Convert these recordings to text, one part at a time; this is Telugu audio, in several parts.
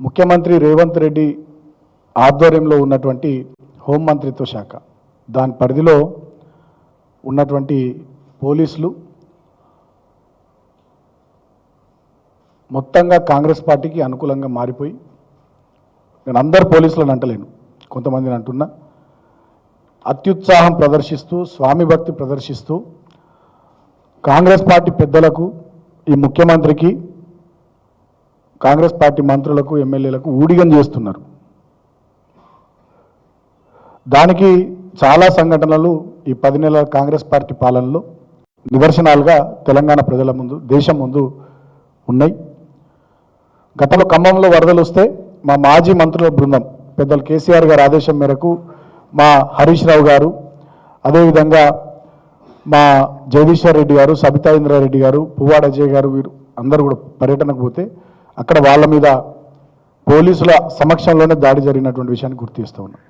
ముఖ్యమంత్రి రేవంత్ రెడ్డి ఆధ్వర్యంలో ఉన్నటువంటి హోంమంత్రిత్వ శాఖ. దాని పరిధిలో ఉన్నటువంటి పోలీసులు మొత్తంగా కాంగ్రెస్ పార్టీకి అనుకూలంగా మారిపోయి నేను అందరు పోలీసులను అంటలేను కొంతమందిని అంటున్నా. అత్యుత్సాహం ప్రదర్శిస్తూ స్వామి భక్తి ప్రదర్శిస్తూ కాంగ్రెస్ పార్టీ పెద్దలకు ఈ ముఖ్యమంత్రికి కాంగ్రెస్ పార్టీ మంత్రులకు ఎమ్మెల్యేలకు ఊడిగం చేస్తున్నారు. దానికి చాలా సంఘటనలు ఈ పది నెలల కాంగ్రెస్ పార్టీ పాలనలో నిదర్శనాలుగా తెలంగాణ ప్రజల ముందు దేశం ముందు ఉన్నాయి. గతంలో ఖమ్మంలో వరదలు వస్తే మా మాజీ మంత్రుల బృందం పెద్దలు కేసీఆర్ గారి ఆదేశం మేరకు మా హరీష్ రావు గారు అదేవిధంగా మా జగదీశ్వర్ రెడ్డి గారు సబితా ఇంద్రారెడ్డి గారు పువ్వాడ అజయ్ గారు వీరు అందరూ కూడా పర్యటనకు పోతే అక్కడ వాళ్ళ మీద పోలీసుల సమక్షంలోనే దాడి జరిగినటువంటి విషయాన్ని గుర్తిస్తూ ఉన్నాం.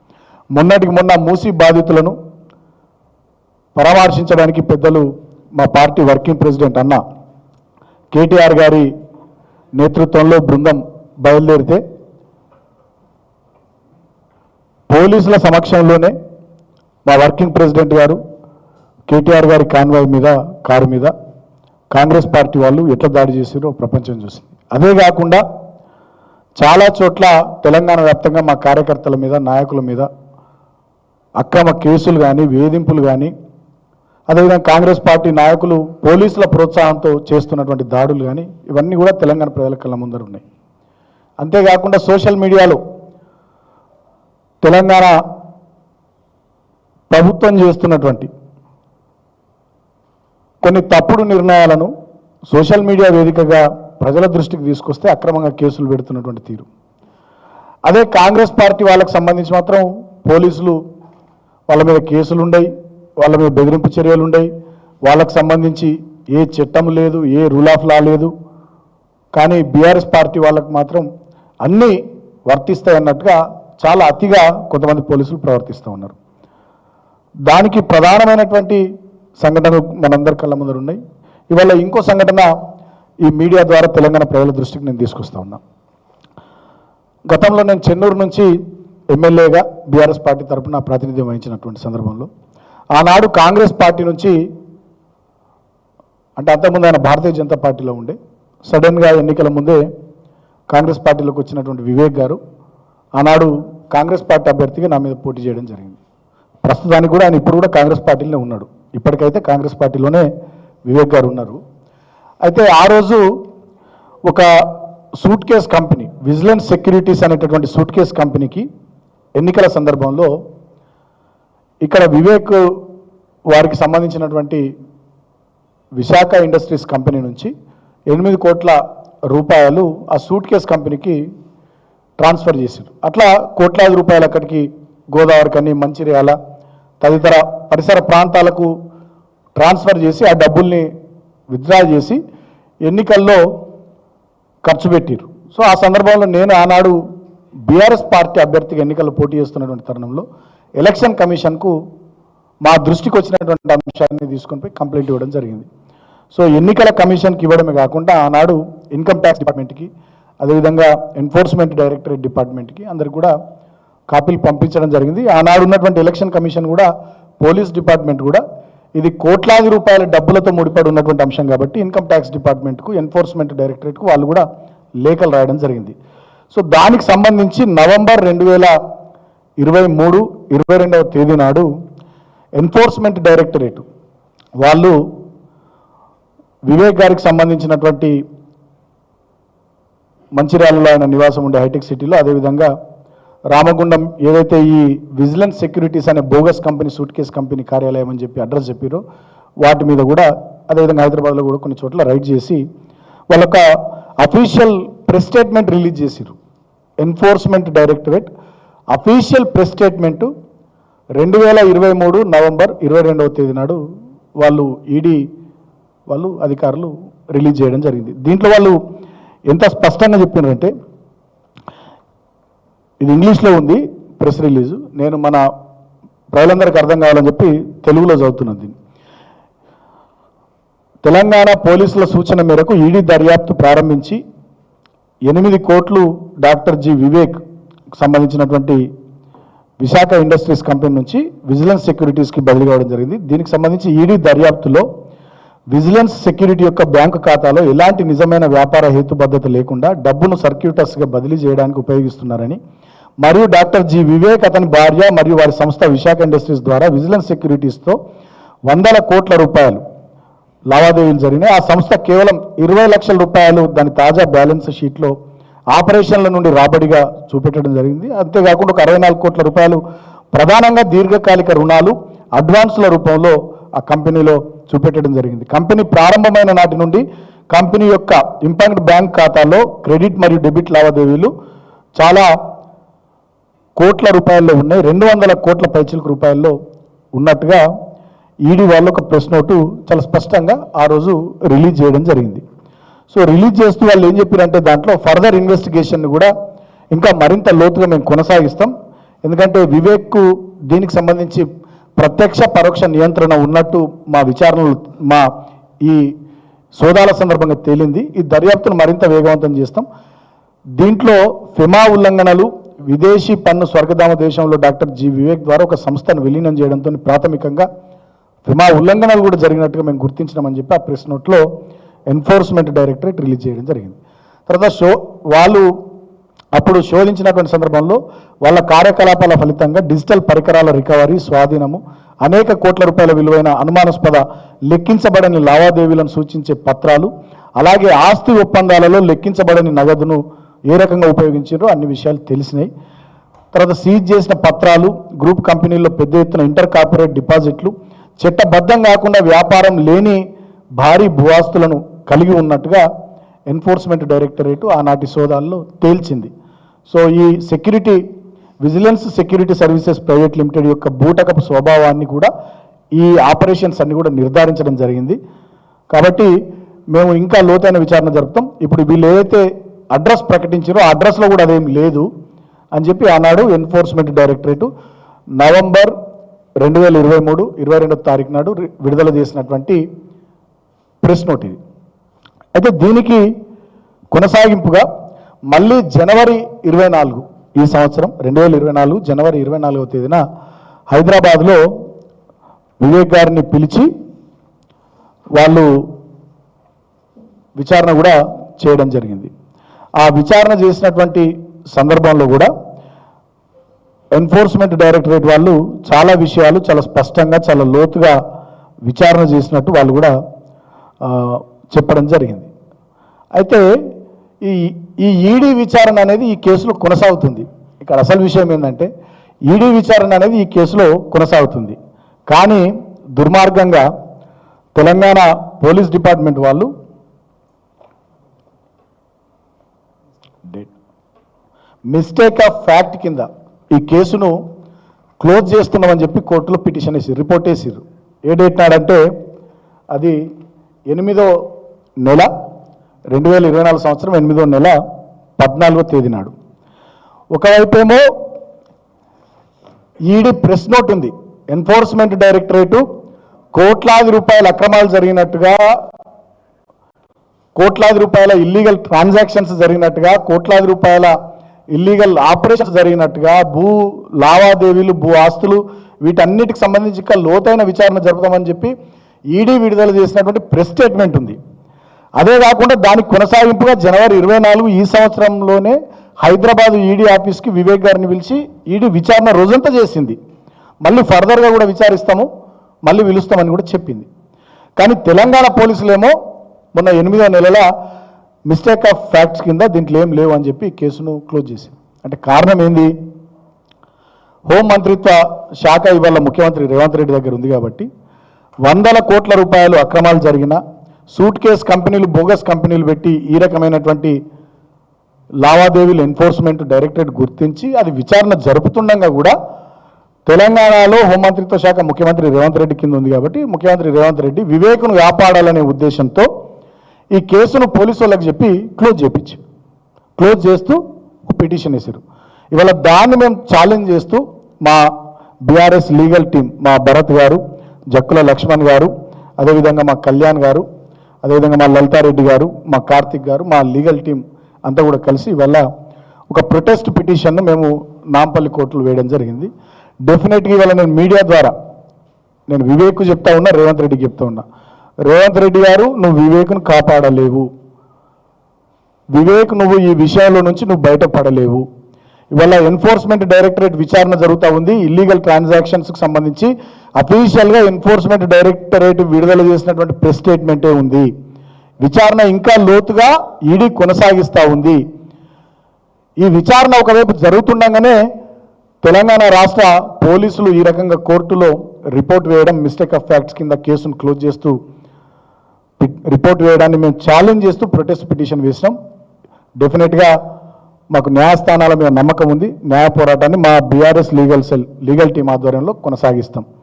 మొన్నటికి మొన్న మూసి బాధితులను పరామర్శించడానికి పెద్దలు మా పార్టీ వర్కింగ్ ప్రెసిడెంట్ అన్న కేటీఆర్ గారి నేతృత్వంలో బృందం బయలుదేరితే పోలీసుల సమక్షంలోనే మా వర్కింగ్ ప్రెసిడెంట్ గారు కేటీఆర్ గారి కాన్వాయ్ మీద కారు మీద కాంగ్రెస్ పార్టీ వాళ్ళు ఎట్లా దాడి చేసారో ప్రపంచం చూసింది. అదే కాకుండా చాలా చోట్ల తెలంగాణ వ్యాప్తంగా మా కార్యకర్తల మీద నాయకుల మీద అక్రమ కేసులు కానీ వేధింపులు కానీ అదేవిధంగా కాంగ్రెస్ పార్టీ నాయకులు పోలీసుల ప్రోత్సాహంతో చేస్తున్నటువంటి దాడులు కానీ ఇవన్నీ కూడా తెలంగాణ ప్రజల కళ్ళ ముందర ఉన్నాయి. అంతేకాకుండా సోషల్ మీడియాలో తెలంగాణ ప్రభుత్వం చేస్తున్నటువంటి కొన్ని తప్పుడు నిర్ణయాలను సోషల్ మీడియా వేదికగా ప్రజల దృష్టికి తీసుకొస్తే అక్రమంగా కేసులు పెడుతున్నటువంటి తీరు. అదే కాంగ్రెస్ పార్టీ వాళ్ళకు సంబంధించి మాత్రం పోలీసులు వాళ్ళ మీద కేసులు ఉండయి వాళ్ళ మీద బెదిరింపు చర్యలు ఉండయి వాళ్ళకు సంబంధించి ఏ చట్టం లేదు ఏ రూల్ ఆఫ్ లా లేదు. కానీ బీఆర్ఎస్ పార్టీ వాళ్ళకు మాత్రం అన్నీ వర్తిస్తాయి అన్నట్టుగా చాలా అతిగా కొంతమంది పోలీసులు ప్రవర్తిస్తూ ఉన్నారు. దానికి ప్రధానమైనటువంటి సంఘటనలు మనందరి కళ్ళ ముందర ఉన్నాయి ఇవాళ ఇంకో సంఘటన ఈ మీడియా ద్వారా తెలంగాణ ప్రజల దృష్టికి నేను తీసుకొస్తా ఉన్నా. గతంలో నేను చెన్నూరు నుంచి ఎమ్మెల్యేగా బీఆర్ఎస్ పార్టీ తరపున ప్రాతినిధ్యం వహించినటువంటి సందర్భంలో ఆనాడు కాంగ్రెస్ పార్టీ నుంచి అంటే అంతకుముందు ఆయన భారతీయ జనతా పార్టీలో ఉండే సడన్గా ఎన్నికల ముందే కాంగ్రెస్ పార్టీలోకి వచ్చినటువంటి వివేక్ గారు ఆనాడు కాంగ్రెస్ పార్టీ అభ్యర్థిగా నా మీద పోటీ చేయడం జరిగింది. ప్రస్తుతానికి కూడా ఆయన ఇప్పుడు కూడా కాంగ్రెస్ పార్టీలోనే ఉన్నాడు. ఇప్పటికైతే కాంగ్రెస్ పార్టీలోనే వివేక్ గారు ఉన్నారు. అయితే ఆ రోజు ఒక suitcase company vigilance securities అనేటటువంటి సూట్ కేస్ కంపెనీకి ఎన్నికల సందర్భంలో ఇక్కడ వివేక్ వారికి సంబంధించినటువంటి విశాఖ ఇండస్ట్రీస్ కంపెనీ నుంచి ఎనిమిది కోట్ల రూపాయలు ఆ సూట్ కేస్ కంపెనీకి ట్రాన్స్ఫర్ చేశారు అట్లా కోట్లాది రూపాయలు అక్కడికి గోదావరి కానీ మంచిర్యాల తదితర పరిసర ప్రాంతాలకు ట్రాన్స్ఫర్ చేసి ఆ డబ్బుల్ని విత్డ్రా చేసి ఎన్నికల్లో ఖర్చు పెట్టారు సో ఆ సందర్భంలో నేను ఆనాడు బీఆర్ఎస్ పార్టీ అభ్యర్థిగా ఎన్నికల్లో పోటీ చేస్తున్నటువంటి తరుణంలో ఎలక్షన్ కమిషన్కు మా దృష్టికి వచ్చినటువంటి అంశాన్ని తీసుకొని పోయి కంప్లైంట్ ఇవ్వడం జరిగింది. సో ఎన్నికల కమిషన్కి ఇవ్వడమే కాకుండా ఆనాడు ఇన్కమ్ ట్యాక్స్ డిపార్ట్మెంట్కి అదేవిధంగా ఎన్ఫోర్స్మెంట్ డైరెక్టరేట్ డిపార్ట్మెంట్కి అందరికి కూడా కాపీలు పంపించడం జరిగింది. ఆనాడు ఉన్నటువంటి ఎలక్షన్ కమిషన్ కూడా పోలీస్ డిపార్ట్మెంట్ కూడా ఇది కోట్లాది రూపాయల డబ్బులతో ముడిపడి ఉన్నటువంటి అంశం కాబట్టి ఇన్కమ్ ట్యాక్స్ డిపార్ట్మెంట్కు ఎన్ఫోర్స్మెంట్ డైరెక్టరేట్కు వాళ్ళు కూడా లేఖలు రాయడం జరిగింది. సో దానికి సంబంధించి నవంబర్ రెండు వేల ఇరవై మూడు ఇరవై రెండవ తేదీ నాడు ఎన్ఫోర్స్మెంట్ డైరెక్టరేట్ వాళ్ళు వివేక్ గారికి సంబంధించినటువంటి మంచిర్యాలలో ఆయన నివాసం ఉండే హైటెక్ సిటీలో అదేవిధంగా రామగుండం ఏదైతే ఈ విజిలెన్స్ సెక్యూరిటీస్ అనే bogus company suitcase company కార్యాలయం అని చెప్పి అడ్రస్ చెప్పారో వాటి మీద కూడా అదేవిధంగా హైదరాబాద్లో కూడా కొన్ని చోట్ల రైడ్ చేసి వాళ్ళొక అఫీషియల్ ప్రెస్ స్టేట్మెంట్ రిలీజ్ చేసిరు enforcement directorate official press statement రెండు వేల ఇరవై మూడు నవంబర్ ఇరవై రెండవ తేదీ నాడు వాళ్ళు ఈడీ వాళ్ళు అధికారులు రిలీజ్ చేయడం జరిగింది. దీంట్లో వాళ్ళు ఎంత స్పష్టంగా చెప్పినారంటే ఇది ఇంగ్లీష్లో ఉంది ప్రెస్ రిలీజు. నేను మన ప్రజలందరికీ అర్థం కావాలని చెప్పి తెలుగులో చదువుతున్నాను దీన్ని. తెలంగాణ పోలీసుల సూచన మేరకు ఈడీ దర్యాప్తు ప్రారంభించి ఎనిమిది కోట్లు డాక్టర్ జి వివేక్ సంబంధించినటువంటి విశాఖ ఇండస్ట్రీస్ కంపెనీ నుంచి విజిలెన్స్ సెక్యూరిటీస్కి బదిలీ కావడం జరిగింది. దీనికి సంబంధించి ఈడీ దర్యాప్తులో విజిలెన్స్ సెక్యూరిటీ యొక్క బ్యాంకు ఖాతాలో ఎలాంటి నిజమైన వ్యాపార హేతుబద్ధత లేకుండా డబ్బును సర్క్యూటర్స్గా బదిలీ చేయడానికి ఉపయోగిస్తున్నారని మరియు డాక్టర్ జి వివేక్ అతని భార్య మరియు వారి సంస్థ విశాఖ ఇండస్ట్రీస్ ద్వారా విజిలెన్స్ సెక్యూరిటీస్తో వందల కోట్ల రూపాయలు లావాదేవీలు జరిగినాయి. ఆ సంస్థ కేవలం ఇరవై లక్షల రూపాయలు దాని తాజా బ్యాలెన్స్ షీట్లో ఆపరేషన్ల నుండి రాబడిగా చూపెట్టడం జరిగింది. అంతేకాకుండా ఒక అరవై నాలుగు కోట్ల రూపాయలు ప్రధానంగా దీర్ఘకాలిక రుణాలు అడ్వాన్స్ల రూపంలో ఆ కంపెనీలో చూపెట్టడం జరిగింది. కంపెనీ ప్రారంభమైన నాటి నుండి కంపెనీ యొక్క ఇంపాక్ట్ బ్యాంక్ ఖాతాలో క్రెడిట్ మరియు డెబిట్ లావాదేవీలు చాలా కోట్ల రూపాయల్లో ఉన్నాయి. రెండు వందల కోట్ల పైచిలకు రూపాయల్లో ఉన్నట్టుగా ఈడీ వాళ్ళు ఒక ప్రెస్ నోటు చాలా స్పష్టంగా ఆ రోజు రిలీజ్ చేయడం జరిగింది. సో రిలీజ్ చేస్తూ వాళ్ళు ఏం చెప్పారంటే దాంట్లో ఫర్దర్ ఇన్వెస్టిగేషన్ కూడా ఇంకా మరింత లోతుగా మేము కొనసాగిస్తాం. ఎందుకంటే వివేక్కు దీనికి సంబంధించి ప్రత్యక్ష పరోక్ష నియంత్రణ ఉన్నట్టు మా విచారణలు మా ఈ సోదాల సందర్భంగా తేలింది. ఈ దర్యాప్తును మరింత వేగవంతం చేస్తాం. దీంట్లో ఫిమా ఉల్లంఘనలు విదేశీ పన్ను స్వర్గధామ దేశంలో డాక్టర్ జి వివేక్ ద్వారా ఒక సంస్థను విలీనం చేయడంతో ప్రాథమికంగా ఫిమా ఉల్లంఘనలు కూడా జరిగినట్టుగా మేము గుర్తించినామని చెప్పి ఆ ప్రెస్ నోట్లో ఎన్ఫోర్స్మెంట్ డైరెక్టరేట్ రిలీజ్ చేయడం జరిగింది. తర్వాత షో వాళ్ళు అప్పుడు శోధించినటువంటి సందర్భంలో వాళ్ళ కార్యకలాపాల ఫలితంగా డిజిటల్ పరికరాల రికవరీ స్వాధీనము అనేక కోట్ల రూపాయల విలువైన అనుమానాస్పద లెక్కించబడని లావాదేవీలను సూచించే పత్రాలు అలాగే ఆస్తి ఒప్పందాలలో లెక్కించబడని నగదును ఏ రకంగా ఉపయోగించారో అన్ని విషయాలు తెలిసినాయి. తర్వాత సీజ్ చేసిన పత్రాలు గ్రూప్ కంపెనీల్లో పెద్ద ఎత్తున ఇంటర్ కార్పొరేట్ డిపాజిట్లు చట్టబద్ధం కాకుండా వ్యాపారం లేని భారీ భూఆస్తులను కలిగి ఉన్నట్టుగా ఎన్ఫోర్స్మెంట్ డైరెక్టరేటు ఆనాటి సోదాల్లో తేల్చింది. సో ఈ security vigilance security services private limited యొక్క బూటకపు స్వభావాన్ని కూడా ఈ ఆపరేషన్స్ అన్ని కూడా నిర్ధారించడం జరిగింది. కాబట్టి మేము ఇంకా లోతైన విచారణ జరుపుతాం. ఇప్పుడు వీళ్ళు ఏదైతే అడ్రస్ ప్రకటించారో ఆ అడ్రస్లో కూడా అదేం లేదు అని చెప్పి ఆనాడు ఎన్ఫోర్స్మెంట్ డైరెక్టరేటు నవంబర్ రెండు వేల ఇరవై మూడు ఇరవై రెండవ తారీఖు నాడు విడుదల చేసినటువంటి ప్రెస్ నోట్ ఇది. అయితే దీనికి కొనసాగింపుగా మళ్ళీ జనవరి ఇరవై నాలుగు ఈ సంవత్సరం రెండు వేల ఇరవై నాలుగు జనవరి ఇరవై నాలుగవ తేదీన హైదరాబాద్లో వివేక్ గారిని పిలిచి వాళ్ళు విచారణ కూడా చేయడం జరిగింది. ఆ విచారణ చేసినటువంటి సందర్భంలో కూడా ఎన్ఫోర్స్మెంట్ డైరెక్టరేట్ వాళ్ళు చాలా విషయాలు చాలా స్పష్టంగా చాలా లోతుగా విచారణ చేసినట్టు వాళ్ళు కూడా చెప్పడం జరిగింది. అయితే ఈ ఈ ఈడీ విచారణ అనేది ఈ కేసులో కొనసాగుతుంది. ఇక్కడ అసలు విషయం ఏంటంటే ఈడీ విచారణ అనేది ఈ కేసులో కొనసాగుతుంది. కానీ దుర్మార్గంగా తెలంగాణ పోలీస్ డిపార్ట్మెంట్ వాళ్ళు మిస్టేక్ ఆఫ్ ఫ్యాక్ట్ కింద ఈ కేసును క్లోజ్ చేస్తున్నామని చెప్పి కోర్టులో పిటిషన్ వేసి రిపోర్ట్ వేసిర్రు. ఏ డేట్ నాడంటే అది ఎనిమిదో నెల రెండు వేల ఇరవై నాలుగు సంవత్సరం ఎనిమిదో నెల పద్నాలుగో తేదీ నాడు. ఒకవైపేమో ఈడీ ప్రెస్ నోట్ ఉంది. ఎన్ఫోర్స్మెంట్ డైరెక్టరేటు కోట్లాది రూపాయల అక్రమాలు జరిగినట్టుగా కోట్లాది రూపాయల ఇల్లీగల్ ట్రాన్సాక్షన్స్ జరిగినట్టుగా కోట్లాది రూపాయల ఇల్లీగల్ ఆపరేషన్స్ జరిగినట్టుగా భూ లావాదేవీలు భూ ఆస్తులు వీటన్నిటికి సంబంధించి ఇంకా లోతైన విచారణ జరుపుతామని చెప్పి ఈడీ విడుదల చేసినటువంటి ప్రెస్ స్టేట్మెంట్ ఉంది. అదే కాకుండా దానికి కొనసాగింపుగా జనవరి ఇరవై నాలుగు ఈ సంవత్సరంలోనే హైదరాబాద్ ఈడీ ఆఫీస్కి వివేక్ గారిని పిలిచి ఈడీ విచారణ రోజంతా చేసింది. మళ్ళీ ఫర్దర్గా కూడా విచారిస్తాము మళ్ళీ పిలుస్తామని కూడా చెప్పింది. కానీ తెలంగాణ పోలీసులేమో మొన్న ఎనిమిదో నెలల మిస్టేక్ ఆఫ్ ఫ్యాక్ట్స్ కింద దీంట్లో ఏం లేవు అని చెప్పి కేసును క్లోజ్ చేసింది. అంటే కారణం ఏంది? హోం మంత్రిత్వ శాఖ ఇవాళ ముఖ్యమంత్రి రేవంత్ రెడ్డి దగ్గర ఉంది కాబట్టి వందల కోట్ల రూపాయలు అక్రమాలు జరిగిన సూట్ కేస్ కంపెనీలు బోగస్ కంపెనీలు పెట్టి ఈ రకమైనటువంటి లావాదేవీలు ఎన్ఫోర్స్మెంట్ డైరెక్టరేట్ గుర్తించి అది విచారణ జరుపుతుండగా కూడా తెలంగాణలో హోంమంత్రిత్వ శాఖ ముఖ్యమంత్రి రేవంత్ రెడ్డి కింద ఉంది కాబట్టి ముఖ్యమంత్రి రేవంత్ రెడ్డి వివేకును కాపాడాలనే ఉద్దేశంతో ఈ కేసును పోలీసు వాళ్ళకి చెప్పి క్లోజ్ చేయించి క్లోజ్ చేస్తూ ఒక పిటిషన్ వేశారు. ఇవాళ దాన్ని మేము ఛాలెంజ్ చేస్తూ మా బీఆర్ఎస్ లీగల్ టీం మా భరత్ గారు జక్కుల లక్ష్మణ్ గారు అదేవిధంగా మా కళ్యాణ్ గారు అదేవిధంగా మా లలితారెడ్డి గారు మా కార్తిక్ గారు మా లీగల్ టీం అంతా కూడా కలిసి ఇవాళ ఒక ప్రొటెస్ట్ పిటిషన్ను మేము నాంపల్లి కోర్టులో వేయడం జరిగింది. డెఫినెట్గా ఇవాళ నేను మీడియా ద్వారా నేను వివేక్ చెప్తా ఉన్నా రేవంత్ రెడ్డికి చెప్తా ఉన్నా. రేవంత్ రెడ్డి గారు నువ్వు వివేక్ను కాపాడలేవు. వివేక్ నువ్వు ఈ విషయంలో నుంచి నువ్వు బయటపడలేవు. ఇవాళ ఎన్ఫోర్స్మెంట్ డైరెక్టరేట్ విచారణ జరుగుతూ ఉంది. ఇల్లీగల్ ట్రాన్సాక్షన్స్కి సంబంధించి అఫీషియల్గా ఎన్ఫోర్స్మెంట్ డైరెక్టరేట్ విడుదల చేసినటువంటి ప్రెస్ స్టేట్మెంటే ఉంది. విచారణ ఇంకా లోతుగా ఈడీ కొనసాగిస్తూ ఉంది. ఈ విచారణ ఒకవైపు జరుగుతుండగానే తెలంగాణ రాష్ట్ర పోలీసులు ఈ రకంగా కోర్టులో రిపోర్ట్ వేయడం మిస్టేక్ ఆఫ్ ఫ్యాక్ట్స్ కింద కేసును క్లోజ్ చేస్తూ రిపోర్ట్ వేయడాన్ని మేము ఛాలెంజ్ చేస్తూ ప్రొటెస్ట్ పిటిషన్ వేసినాం. డెఫినెట్గా మాకు న్యాయస్థానాల మీద నమ్మకం ఉంది. న్యాయ పోరాటాన్ని మా BRS legal cell legal team ఆధ్వర్యంలో కొనసాగిస్తాం.